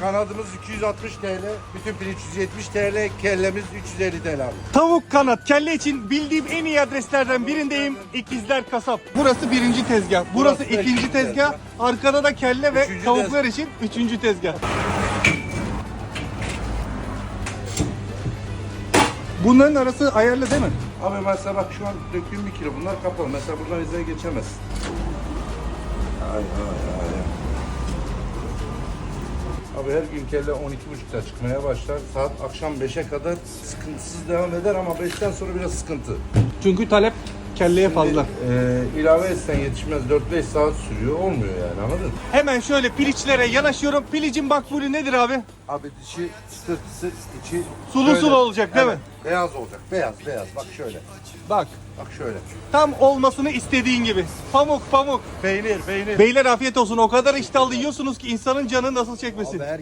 Kanadımız 260 TL, bütün piliç 170 TL, kellemiz 350 TL abi. Tavuk kanat kelle için bildiğim en iyi adreslerden birindeyim. İkizler Kasap. Burası birinci tezgah. Burası, Burası da ikinci ikinci tezgah. tezgah. Arkada da kelle ve Üçüncü tavuklar için üçüncü tezgah. Bunların arası ayarlı değil mi? Abi mesela bak şu an döküğüm bir kilo, bunlar kapalı. Mesela buradan izleye geçemez. Ay ay ay. Abi her gün kelle 12.30'da çıkmaya başlar. Saat akşam 5'e kadar sıkıntısız devam eder ama 5'ten sonra biraz sıkıntı. Çünkü talep kelleye fazla. Ee, ilave etsen yetişmez 4-5 saat sürüyor. Olmuyor yani anladın? Hemen şöyle piliçlere yanaşıyorum. Pilicin makbulü nedir abi? Abi dişi sırtısı içi Sulu şöyle. sulu olacak, değil mi? Beyaz olacak. Beyaz beyaz. Bak şöyle. Bak Bak şöyle. tam olmasını istediğin gibi. Pamuk pamuk. Peynir peynir. Beyler afiyet olsun. O kadar iştahlı yiyorsunuz ki insanın canı nasıl çekmesin. Abi her